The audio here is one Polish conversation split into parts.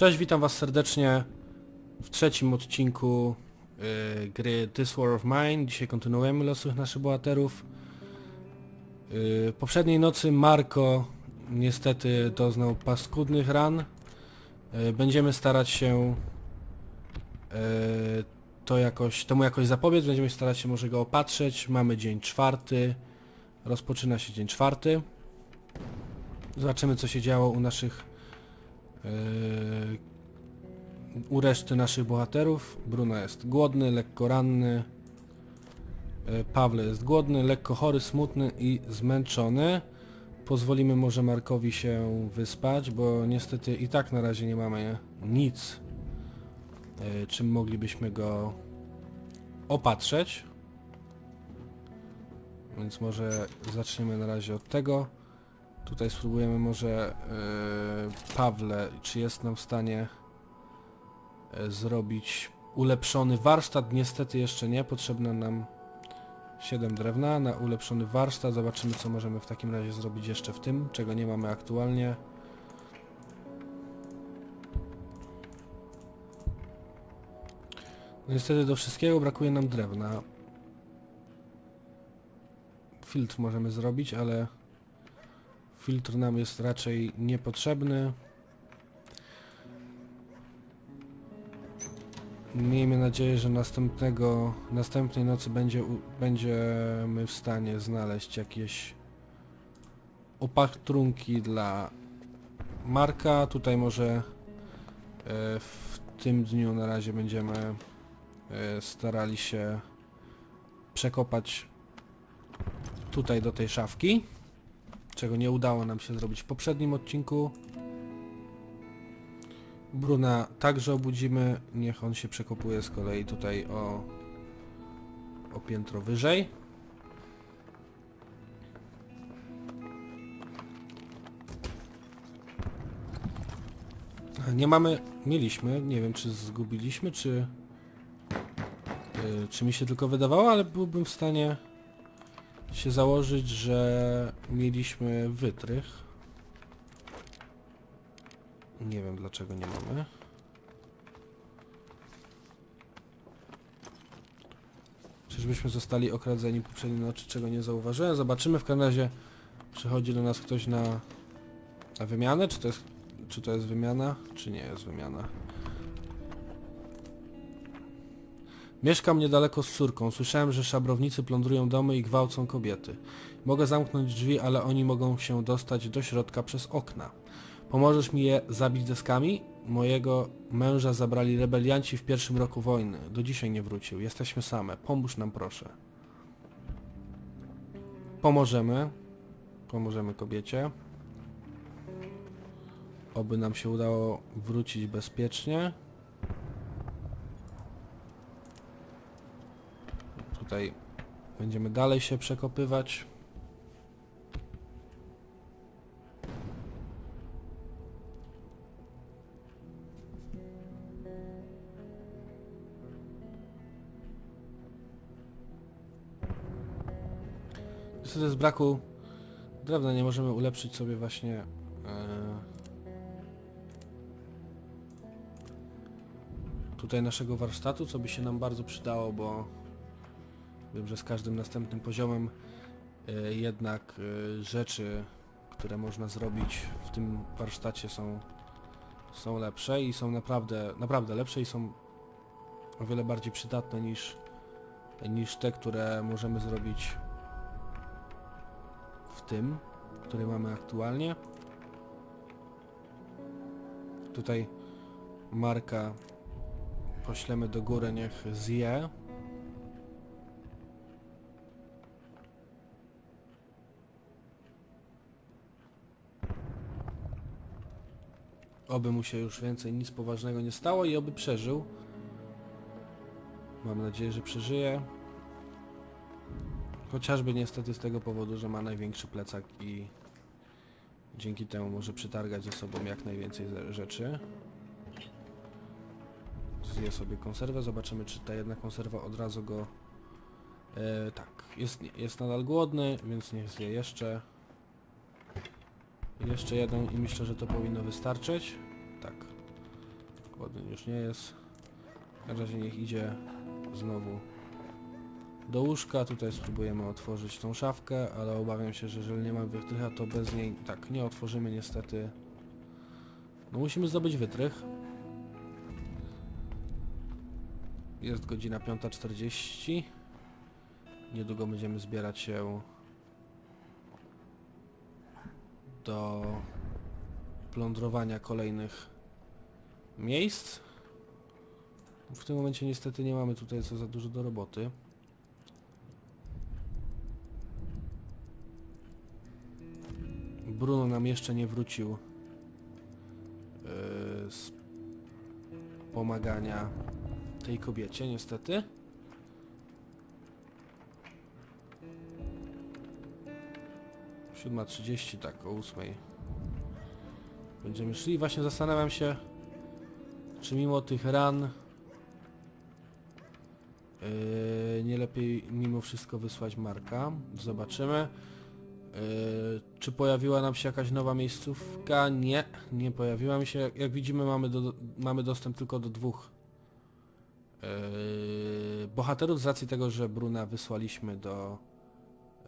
Cześć, witam was serdecznie w trzecim odcinku y, gry This War of Mine. Dzisiaj kontynuujemy losów naszych bohaterów. Y, poprzedniej nocy Marko niestety doznał paskudnych ran. Y, będziemy starać się y, to jakoś, temu jakoś zapobiec, będziemy starać się może go opatrzeć. Mamy dzień czwarty, rozpoczyna się dzień czwarty. Zobaczymy co się działo u naszych yy, u reszty naszych bohaterów. Bruno jest głodny, lekko ranny. Yy, Pawle jest głodny, lekko chory, smutny i zmęczony. Pozwolimy może Markowi się wyspać, bo niestety i tak na razie nie mamy nic, yy, czym moglibyśmy go opatrzeć. Więc może zaczniemy na razie od tego. Tutaj spróbujemy może yy, Pawle, czy jest nam w stanie yy, zrobić ulepszony warsztat. Niestety jeszcze nie, potrzebne nam 7 drewna na ulepszony warsztat. Zobaczymy co możemy w takim razie zrobić jeszcze w tym, czego nie mamy aktualnie. No niestety do wszystkiego brakuje nam drewna. Filtr możemy zrobić, ale Filtr nam jest raczej niepotrzebny. Miejmy nadzieję, że następnego, następnej nocy będzie, będziemy w stanie znaleźć jakieś opatrunki dla Marka. Tutaj może e, w tym dniu na razie będziemy e, starali się przekopać tutaj do tej szafki czego nie udało nam się zrobić w poprzednim odcinku. Bruna także obudzimy, niech on się przekopuje z kolei tutaj o, o piętro wyżej. Nie mamy, mieliśmy, nie wiem czy zgubiliśmy, czy, yy, czy mi się tylko wydawało, ale byłbym w stanie się założyć, że mieliśmy wytrych. Nie wiem dlaczego nie mamy. Czyżbyśmy zostali okradzeni poprzedniej nocy, czego nie zauważyłem. Zobaczymy w każdym razie. Przychodzi do nas ktoś na, na wymianę, czy to jest czy to jest wymiana, czy nie jest wymiana. Mieszkam niedaleko z córką. Słyszałem, że szabrownicy plądrują domy i gwałcą kobiety. Mogę zamknąć drzwi, ale oni mogą się dostać do środka przez okna. Pomożesz mi je zabić deskami? Mojego męża zabrali rebelianci w pierwszym roku wojny. Do dzisiaj nie wrócił. Jesteśmy same. Pomóż nam proszę. Pomożemy. Pomożemy kobiecie. Oby nam się udało wrócić bezpiecznie. Tutaj będziemy dalej się przekopywać. Niestety z braku drewna nie możemy ulepszyć sobie właśnie e, tutaj naszego warsztatu, co by się nam bardzo przydało, bo Wiem, że z każdym następnym poziomem e, jednak e, rzeczy, które można zrobić w tym warsztacie są, są lepsze i są naprawdę, naprawdę lepsze i są o wiele bardziej przydatne niż, niż te, które możemy zrobić w tym, który mamy aktualnie. Tutaj Marka poślemy do góry, niech zje. Oby mu się już więcej nic poważnego nie stało i oby przeżył. Mam nadzieję, że przeżyje. Chociażby niestety z tego powodu, że ma największy plecak i dzięki temu może przytargać ze sobą jak najwięcej ze- rzeczy. Zje sobie konserwę, zobaczymy czy ta jedna konserwa od razu go... E, tak, jest, jest nadal głodny, więc niech zje jeszcze. Jeszcze jedną i myślę, że to powinno wystarczyć. Tak. Chłodny już nie jest. W każdym razie niech idzie znowu do łóżka. Tutaj spróbujemy otworzyć tą szafkę, ale obawiam się, że jeżeli nie mamy wytrycha, to bez niej tak nie otworzymy niestety. No musimy zdobyć wytrych. Jest godzina 5.40. Niedługo będziemy zbierać się do plądrowania kolejnych miejsc. W tym momencie niestety nie mamy tutaj co za dużo do roboty. Bruno nam jeszcze nie wrócił yy, z pomagania tej kobiecie, niestety. Siódma trzydzieści, tak, o ósmej. Będziemy szli. Właśnie zastanawiam się, czy mimo tych ran yy, nie lepiej mimo wszystko wysłać Marka. Zobaczymy. Yy, czy pojawiła nam się jakaś nowa miejscówka? Nie, nie pojawiła mi się. Jak, jak widzimy mamy, do, mamy dostęp tylko do dwóch yy, bohaterów z racji tego, że Bruna wysłaliśmy do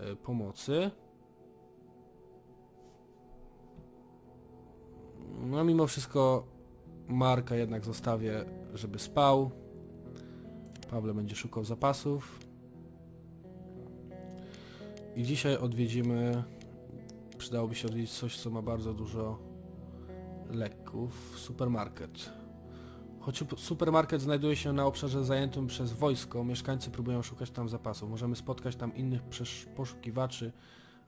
yy, pomocy. No mimo wszystko Marka jednak zostawię, żeby spał. Pawle będzie szukał zapasów. I dzisiaj odwiedzimy... Przydałoby się odwiedzić coś, co ma bardzo dużo leków. Supermarket. Choć sup- supermarket znajduje się na obszarze zajętym przez wojsko, mieszkańcy próbują szukać tam zapasów. Możemy spotkać tam innych poszukiwaczy,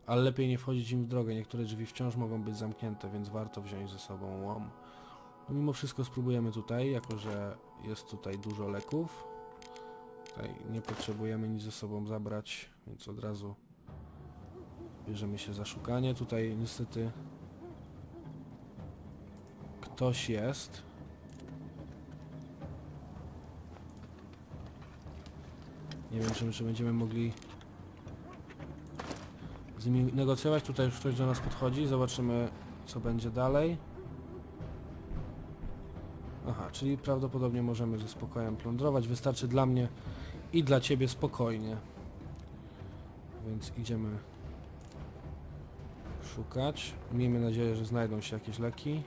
ale lepiej nie wchodzić im w drogę. Niektóre drzwi wciąż mogą być zamknięte, więc warto wziąć ze sobą łom. No mimo wszystko spróbujemy tutaj, jako że jest tutaj dużo leków. Tutaj nie potrzebujemy nic ze sobą zabrać, więc od razu bierzemy się za szukanie. Tutaj niestety ktoś jest. Nie wiem, czy, czy będziemy mogli z nimi negocjować. Tutaj już ktoś do nas podchodzi. Zobaczymy, co będzie dalej. Aha, czyli prawdopodobnie możemy ze spokojem plądrować. Wystarczy dla mnie i dla ciebie spokojnie. Więc idziemy szukać. Miejmy nadzieję, że znajdą się jakieś leki.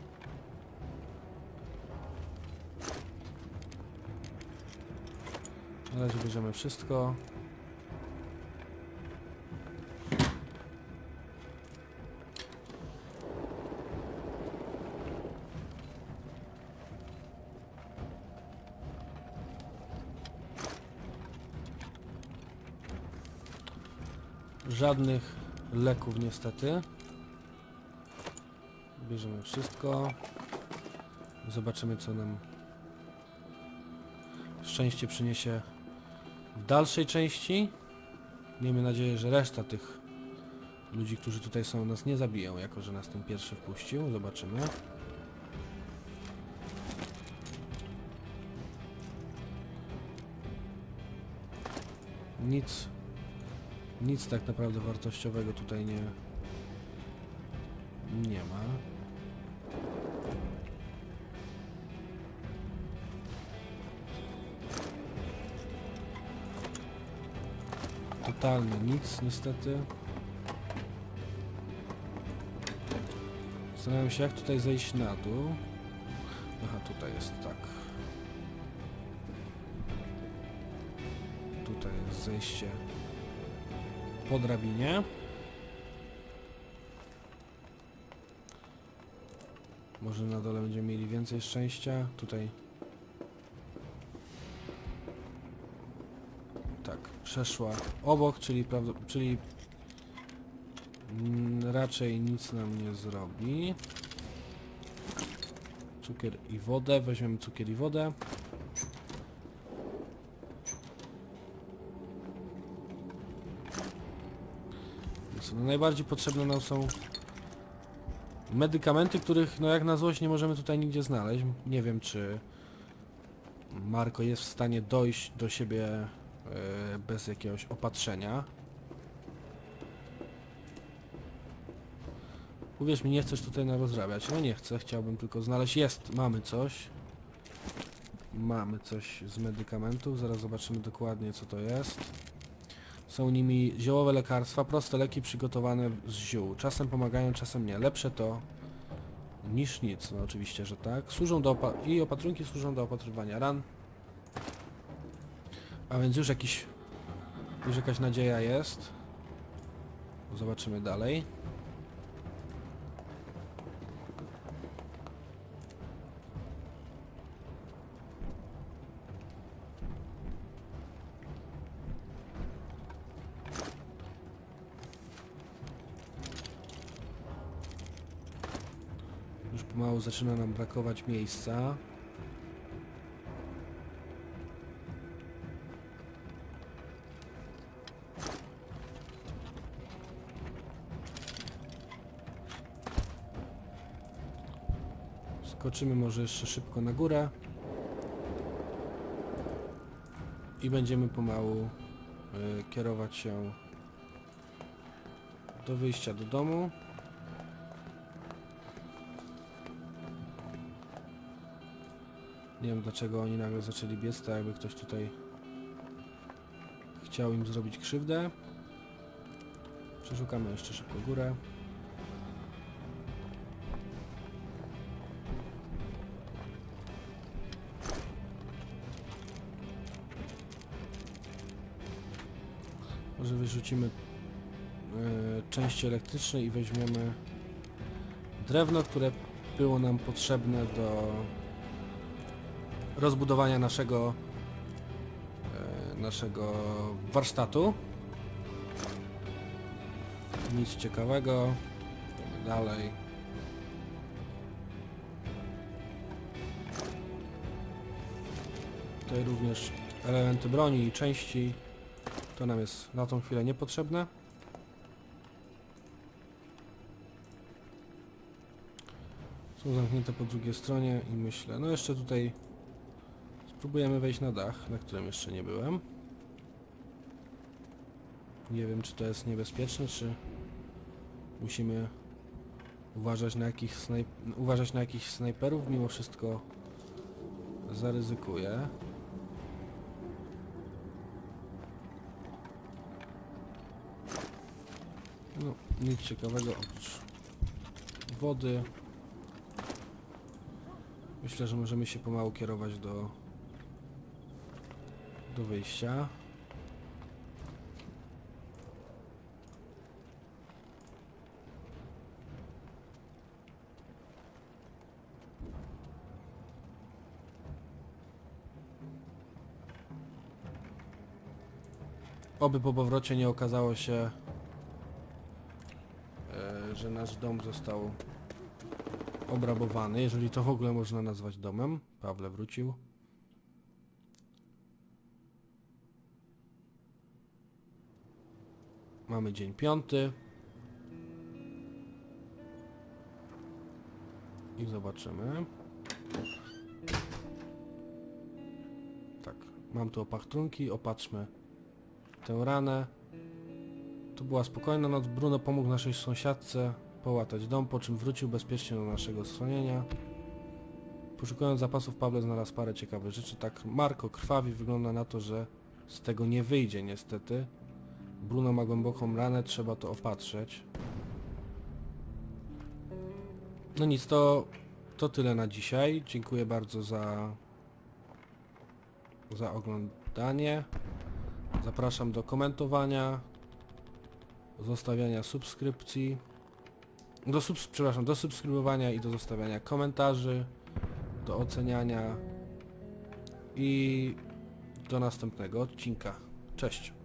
Na razie bierzemy wszystko. Żadnych leków niestety. Bierzemy wszystko. Zobaczymy co nam szczęście przyniesie w dalszej części. Miejmy nadzieję, że reszta tych ludzi, którzy tutaj są, nas nie zabiją, jako że nas ten pierwszy wpuścił. Zobaczymy. Nic, nic tak naprawdę wartościowego tutaj nie, nie ma. Totalnie nic niestety. Zastanawiam się jak tutaj zejść na dół. Aha, tutaj jest tak. Tutaj jest zejście po drabinie. Może na dole będziemy mieli więcej szczęścia. Tutaj. Tak, przeszła obok, czyli, czyli raczej nic nam nie zrobi. Cukier i wodę. Weźmiemy cukier i wodę. No, najbardziej potrzebne nam są medykamenty, których no jak na złość nie możemy tutaj nigdzie znaleźć. Nie wiem czy Marko jest w stanie dojść do siebie e, bez jakiegoś opatrzenia. Uwierz mi, nie chcesz tutaj narozrabiać. No nie chcę, chciałbym tylko znaleźć. Jest, mamy coś. Mamy coś z medykamentów, zaraz zobaczymy dokładnie co to jest. Są nimi ziołowe lekarstwa, proste leki przygotowane z ziół. Czasem pomagają, czasem nie. Lepsze to niż nic, no oczywiście, że tak. Służą do opa- i opatrunki służą do opatrywania ran. A więc już jakiś już jakaś nadzieja jest. Zobaczymy dalej. Zaczyna nam brakować miejsca. Skoczymy może jeszcze szybko na górę. I będziemy pomału y, kierować się do wyjścia do domu. Nie wiem dlaczego oni nagle zaczęli biec, tak jakby ktoś tutaj chciał im zrobić krzywdę. Przeszukamy jeszcze szybko górę. Może wyrzucimy e, części i weźmiemy drewno, które było nam potrzebne do rozbudowania naszego e, naszego warsztatu. Nic ciekawego. Idziemy dalej. Tutaj również elementy broni i części. To nam jest na tą chwilę niepotrzebne. Są zamknięte po drugiej stronie i myślę, no jeszcze tutaj spróbujemy wejść na dach, na którym jeszcze nie byłem. Nie wiem, czy to jest niebezpieczne, czy musimy uważać na jakichś snajp uważać na snajperów, mimo wszystko zaryzykuję. No, nic ciekawego oprócz wody. Myślę, że możemy się pomału kierować do do wyjścia. Oby po powrocie nie okazało się, e, że nasz dom został obrabowany, jeżeli to w ogóle można nazwać domem. Pawle wrócił. Mamy dzień piąty. I zobaczymy. Tak, mam tu opachtrunki, opatrzmy tę ranę. To była spokojna noc. Bruno pomógł naszej sąsiadce połatać dom, po czym wrócił bezpiecznie do naszego schronienia. Poszukując zapasów, Pawle znalazł parę ciekawych rzeczy. Tak Marko krwawi, wygląda na to, że z tego nie wyjdzie niestety. Bruno ma głęboką ranę, trzeba to opatrzeć. No nic, to, to tyle na dzisiaj. Dziękuję bardzo za, za oglądanie. Zapraszam do komentowania, zostawiania subskrypcji, do subs przepraszam, do subskrybowania i do zostawiania komentarzy, do oceniania i do następnego odcinka. Cześć!